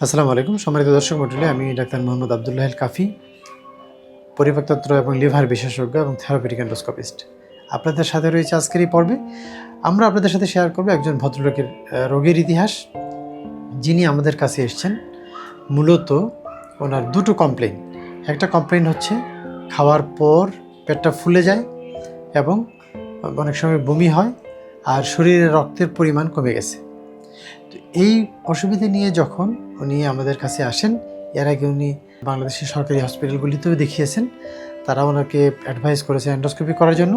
আসসালামু আলাইকুম। সম্মানিত দর্শক মন্ডলী আমি ডাক্তার মোহাম্মদ আবদুল্লাহ কাফি, পরিপাকতন্ত্র এবং লিভার বিশেষজ্ঞ এবং থেরাপিটিক এন্ডোস্কোপিস্ট আপনাদের সাথে রয়েছে আজকের এই পর্বে। আমরা আপনাদের সাথে শেয়ার করব একজন ভদ্রলোকের রোগের ইতিহাস। যিনি আমাদের কাছে এসছেন, মূলত ওনার দুটো কমপ্লেন একটা কমপ্লেন হচ্ছে, খাওয়ার পর পেটটা ফুলে যায় এবং অনেক সময় বমি হয়, আর শরীরে রক্তের পরিমাণ কমে গেছে। তো এই অসুবিধা নিয়ে যখন উনি আমাদের কাছে আসেন, এর আগে উনি বাংলাদেশের সরকারি হসপিটালগুলিতেও দেখিয়েছেন। তারা ওনাকে অ্যাডভাইস করেছে এন্ডোস্কোপি করার জন্য।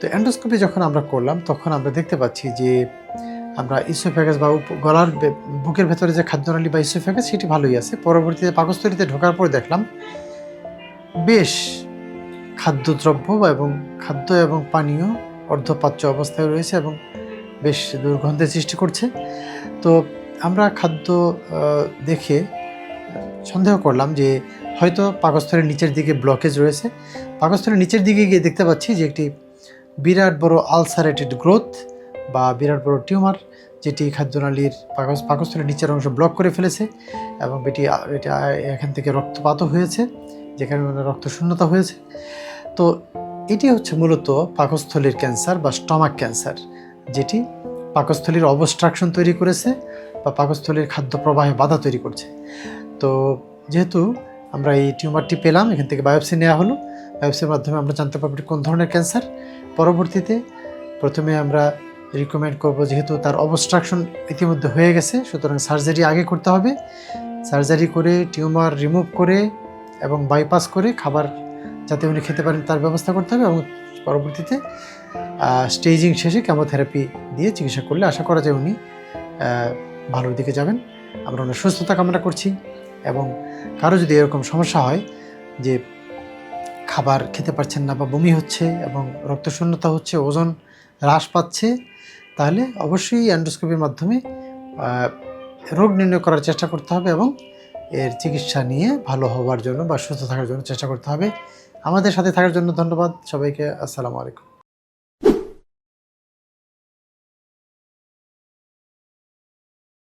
তো এন্ডোস্কোপি যখন আমরা করলাম, তখন আমরা দেখতে পাচ্ছি যে আমরা ইসোফ্যাগাস বা গলার বুকের ভেতরে যে খাদ্যনালী বা ইসোফ্যাগাস সেটি ভালোই আছে। পরবর্তীতে পাকস্থলিতে ঢোকার পর দেখলাম, বেশ খাদ্যদ্রব্য এবং খাদ্য এবং পানীয় অর্ধপাচ্য অবস্থায় রয়েছে এবং বেশ দুর্গন্ধের সৃষ্টি করছে। তো আমরা খাদ্য দেখে সন্দেহ করলাম যে হয়তো পাকস্থলের নিচের দিকে ব্লকেজ রয়েছে। পাকস্থলের নিচের দিকে গিয়ে দেখতে পাচ্ছি যে একটি বিরাট বড় আলসারেটেড গ্রোথ বা বিরাট বড় টিউমার যেটি খাদ্যনালীর পাকস পাকস্থলের নিচের অংশ ব্লক করে ফেলেছে এবং এটি, এটা এখান থেকে রক্তপাতও হয়েছে, যেখানে রক্ত শূন্যতা হয়েছে। তো এটি হচ্ছে মূলত পাকস্থলীর ক্যান্সার বা স্টমাক ক্যান্সার যেটি পাকস্থলীর অবস্ট্রাকশন তৈরি করেছে বা পাকস্থলীর খাদ্য প্রবাহে বাধা তৈরি করছে। তো যেহেতু আমরা এই টিউমারটি পেলাম, এখান থেকে বায়োপসি নেওয়া হলো। বায়োপসির মাধ্যমে আমরা জানতে পারব কোন ধরনের ক্যান্সার। পরবর্তীতে প্রথমে আমরা রিকমেন্ড করব যেহেতু তার অবস্ট্রাকশন ইতিমধ্যে হয়ে গেছে, সুতরাং সার্জারি আগে করতে হবে। সার্জারি করে, টিউমার রিমুভ করে এবং বাইপাস করে খাবার যাতে উনি খেতে পারেন, তার ব্যবস্থা করতে হবে এবং পরবর্তীতে স্টেজিং শেষে কেমোথেরাপি দিয়ে চিকিৎসা করলে আশা করা যায় উনি ভালোর দিকে যাবেন। আমরা ওনার সুস্থতা কামনা করছি এবং কারও যদি এরকম সমস্যা হয় যে খাবার খেতে পারছেন না বা বমি হচ্ছে এবং রক্তশূন্যতা হচ্ছে, ওজন হ্রাস পাচ্ছে, তাহলে অবশ্যই অ্যান্ডোস্কোপির মাধ্যমে রোগ নির্ণয় করার চেষ্টা করতে হবে এবং এর চিকিৎসা নিয়ে ভালো হওয়ার জন্য বা সুস্থ থাকার জন্য চেষ্টা করতে হবে। আমাদের সাথে থাকার জন্য ধন্যবাদ। সবাইকে আসসালামু আলাইকুম।